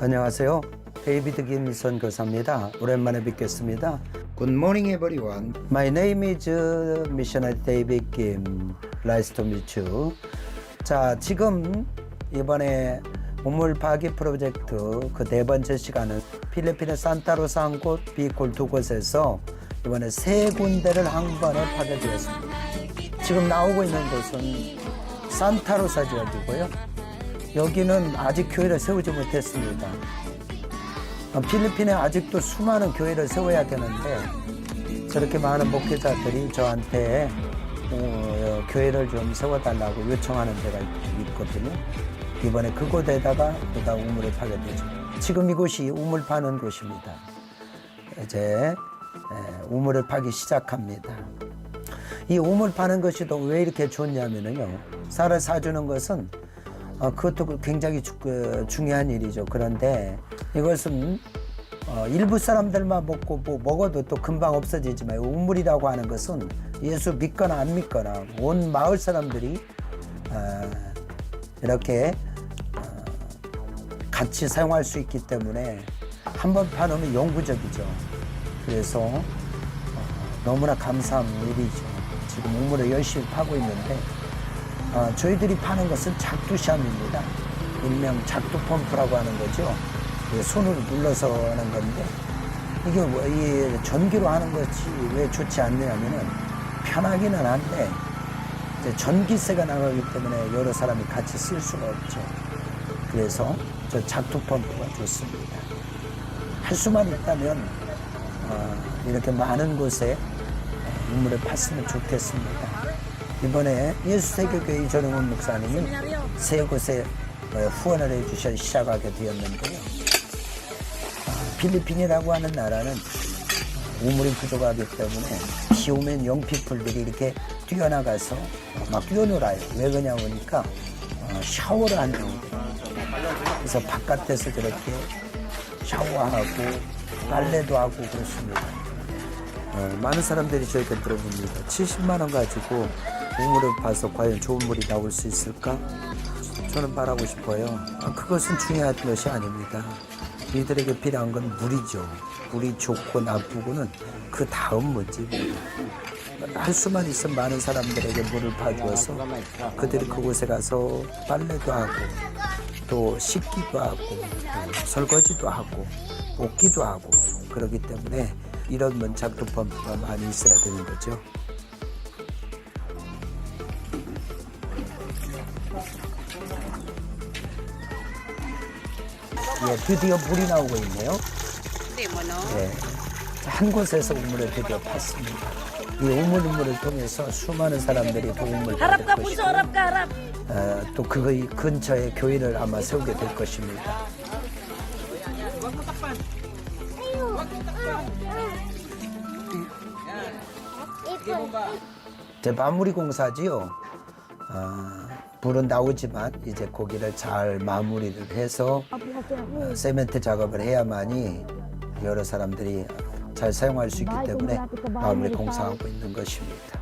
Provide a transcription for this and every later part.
안녕하세요. 데이비드 김선 교사입니다. 오랜만에 뵙겠습니다. Good morning everyone. My name is Missionary David Kim. Nice to meet you. 자, 지금 이번에 우물 파기 프로젝트 그 네 번째 시간은 필리핀의 산타로사 한 곳, 비콜 두 곳에서 이번에 세 군데를 한 번에 파괴되었습니다. 지금 나오고 있는 곳은 산타로사 지역이고요. 여기는 아직 교회를 세우지 못했습니다. 어, 필리핀에 아직도 수많은 교회를 세워야 되는데 저렇게 많은 목회자들이 저한테 어, 교회를 좀 세워달라고 요청하는 데가 있- 있거든요. 이번에 그곳에다가 내가 우물을 파게 되죠. 지금 이곳이 우물 파는 곳입니다. 이제 에, 우물을 파기 시작합니다. 이 우물 파는 것이 또 왜 이렇게 좋냐면요. 쌀을 사주는 것은 어, 그것도 굉장히 주- 그 중요한 일이죠. 그런데 이것은 어, 일부 사람들만 먹고 뭐 먹어도 또 금방 없어지지만 우물이라고 하는 것은 예수 믿거나 안 믿거나 온 마을 사람들이 어, 이렇게 어, 같이 사용할 수 있기 때문에 한 번 파놓으면 영구적이죠. 그래서 어, 너무나 감사한 일이죠. 지금 우물을 열심히 파고 있는데 어, 저희들이 파는 것은 작두샴입니다. 일명 작두 펌프라고 하는 거죠. 손으로 눌러서 하는 건데 이게 뭐, 이 전기로 하는 것이 왜 좋지 않느냐면은 편하기는 한데 전기세가 나가기 때문에 여러 사람이 같이 쓸 수가 없죠. 그래서 저 작두 펌프가 좋습니다. 할 수만 있다면 어, 이렇게 많은 곳에 어, 우물을 팠으면 좋겠습니다. 이번에 예수세계교회 이전웅원 목사님이 세 곳에 어, 후원을 해주셔 시작하게 되었는데요. 아, 필리핀이라고 하는 나라는 우물이 부족하기 때문에 비 오면 영피플들이 이렇게 뛰어나가서 어, 막 뛰어놀아요. 왜 그러냐 보니까 어, 샤워를 한다고 그래서 바깥에서 저렇게 샤워하고 빨래도 하고 그렇습니다. 어, 많은 사람들이 저에게 물어봅니다. 70만 원 가지고 우물을 봐서 과연 좋은 물이 나올 수 있을까? 저는 말하고 싶어요. 아, 그것은 중요한 것이 아닙니다. 이들에게 필요한 건 물이죠. 물이 좋고 나쁘고는 그 다음 문제입니다. 할 수만 있으면 많은 사람들에게 물을 봐주어서 그들이 그곳에 가서 빨래도 하고 또 씻기도 하고 또 설거지도 하고 볶기도 하고 그러기 때문에 이런 문작도 펌프가 많이 있어야 되는 거죠. 예, 드디어 물이 나오고 있네요. No? 예, 한 곳에서 우물을 드디어 팠습니다. 이 우물 우물을 통해서 수많은 사람들이 도움을 받을 ka, punso, 것이고 harap ka, harap. 어, 또 그거 이 근처에 교회를 아마 세우게 될 것입니다. 이제 마무리 공사지요. 아, 불은 나오지만 이제 거기를 잘 마무리를 해서 어, 세멘트 작업을 해야만이 여러 사람들이 잘 사용할 수 있기 때문에 마무리 공사하고 있는 것입니다.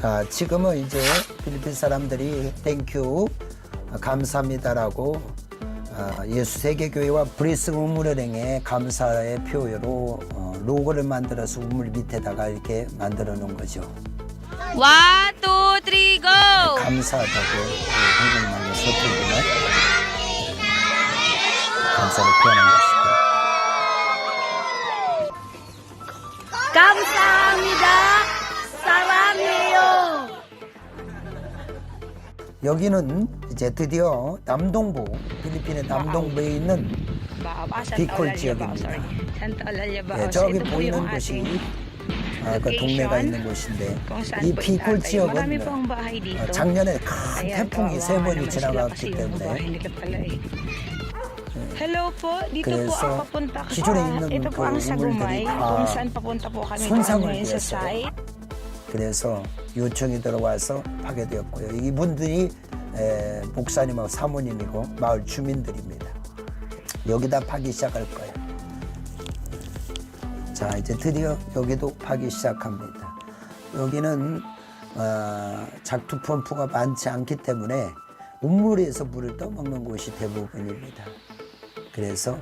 자, 지금은 이제 필리핀 사람들이 땡큐 감사합니다라고 아, 예수 세계교회와 브리스 우물은행의 감사의 표로 어, 로고를 만들어서 우물 밑에다가 이렇게 만들어 놓은 거죠. One, two, three, go! 감사하다고 우리 한국말로 서툴지만 감사를 표현한 것이고. Sarangayo. 여기는 이제 드디어 남동부 필리핀의 남동부에 있는 ah, Eulalia 지역입니다. 예, 저기 보이는 곳이 아, 그 동네가 있는 곳인데 이 itatay. 지역은. 어, 작년에 큰 태풍이 세 번이 지나갔기 때문에 bahay nila pala eh. Hello po, dito po 그래서 papunta. 기존에 Ah, 있는 ito 그 po ang Sagumay, 우물들이 다 kung saan papunta po kami 손상을 ngayon sa 입었어요. site. 그래서 요청이 들어와서 하게 되었고요. 이분들이 에, 목사님하고 사모님이고 마을 주민들입니다. 여기다 파기 시작할 거예요. 자 이제 드디어 여기도 파기 시작합니다. 여기는 어, 작두 펌프가 많지 않기 때문에 우물에서 물을 떠먹는 곳이 대부분입니다. 그래서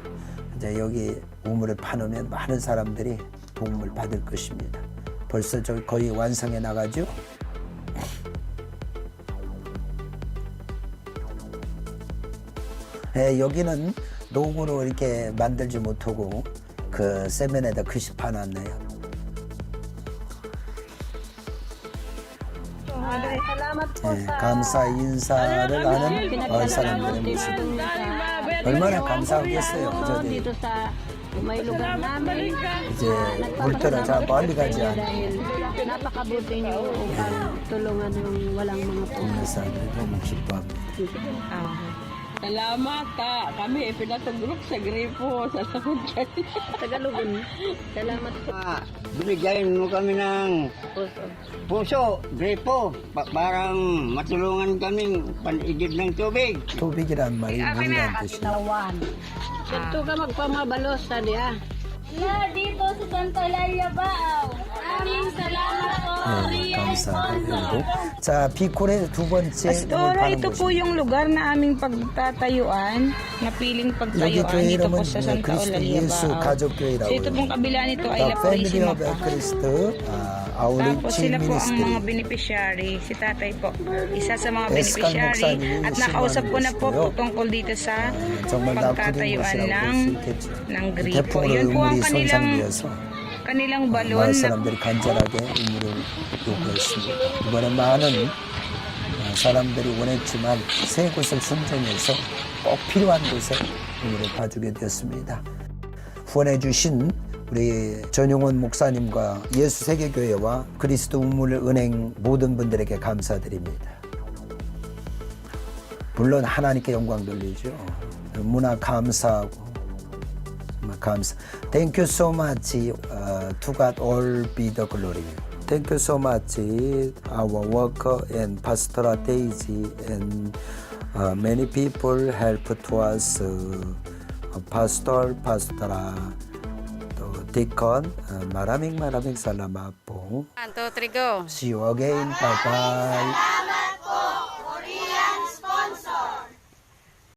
이제 여기 우물을 파놓으면 많은 사람들이 도움을 받을 것입니다. 벌써 저 거의 완성해 나가죠. 예, 여기는 녹으로 이렇게 만들지 못하고 그 세면에다 글씨 파놨네요. 예, 감사 인사를 하는 마을 사람들의 모습. 얼마나 감사하겠어요, 저기. Dito sa may lugar namin. 이제 물 떨어 자 멀리 가지 않고 Dahil napakabuti niyo upang tulungan yung walang mga po. 동네 사람들이 너무 기뻐합니다. Salamat ta. Kami eh, pinatugrok sa gripo. Salamat kayo. Tagalugon. Salamat po. Ah, binigyan mo kami ng puso. Puso, gripo. Pa parang matulungan kaming panigib ng tubig. Tubig yan, Maria Brillantes. Tinawan. Dito ka magpamabalos, sa dia. Ah. Na, dito sa Santa Laia Baaw. Aming salamat po. 네, 감사드리고 자 비콜의 두 번째 물을 Pastora, 파는 ito po 곳입니다. yung lugar na aming pagtatayuan, na piling 여기 pagtayuan 교회 dito po 이름은 sa Santa 그리스도 Eulalia 예수 Baaw. 가족교회라고 So ito pong kabila nito ay The La Family Purisima of po. Christ uh, Tapos Outreach sila po ang mga Ministry beneficiary. Si tatay po, isa sa mga Escal beneficiary. 목사님이 At nakausap ko na po 신방을 tungkol dito sa 정말 나쁘는 pagtatayuan 곳이라고 ng, 볼 수 있겠죠. ng gripo. 대풍으로 Yun po ang 우물이 kanilang, 손상되어서 kanilang 마을 사람들이 간절하게 우물을 요구했습니다. 이번에 많은 어, 사람들이 원했지만 세 곳을 선정해서 꼭 필요한 곳에 우물을 봐주게 되었습니다. 후원해 주신 우리 전용원 목사님과 예수 세계교회와 그리스도 우물 은행 모든 분들에게 감사드립니다. 물론 하나님께 영광 돌리죠. 너무나 감사하고 comes. Thank you so much uh, to God all be the glory. Thank you so much our worker and Pastor Daisy and uh, many people help to us. Uh, Pastor, Pastora, uh, Deacon, uh, maraming maraming salamat po. One, two, three, go. See you again. Bye-bye.